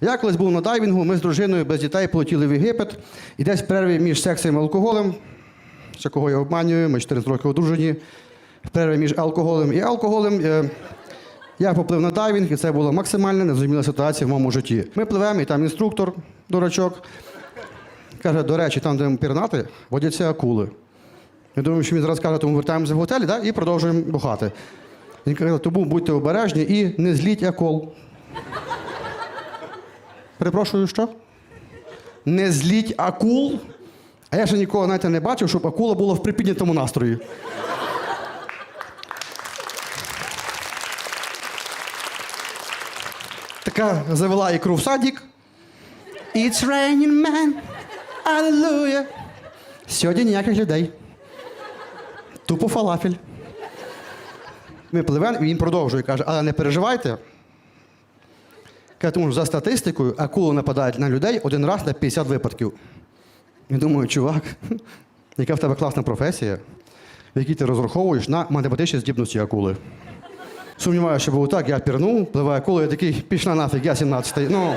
Я колись був на дайвінгу, ми з дружиною без дітей полетіли в Єгипет, і десь в перерві між сексом і алкоголем, ще кого я обманюю, ми 14 років одружені, в перерві між алкоголем і алкоголем. е, я поплив на дайвінг, і це була максимально незрозуміла ситуація в моєму житті. Ми пливемо, і там інструктор, дурачок, каже, до речі, там, де ми пірнати, водяться акули. Я думаю, що він зараз каже, тому вертаємося в готелі да, і продовжуємо бухати. Він каже, тому будьте обережні і не зліть акул. Перепрошую, що? Не зліть акул. А я ще нікого знаєте, не бачив, щоб акула була в припіднятому настрої. Така завела ікру в садік. It's raining man. Hallelujah. Сьогодні ніяких людей. Тупо фалафель. Ми пливемо, і він продовжує, каже, але не переживайте. Тому за статистикою акули нападають на людей один раз на 50 випадків. Я думаю, чувак, яка в тебе класна професія, в якій ти розраховуєш на математичні здібності акули. Сумніваюся, що було так, я пірнув, пливає акула, я такий, пішла нафіг, я 17-й. Ну.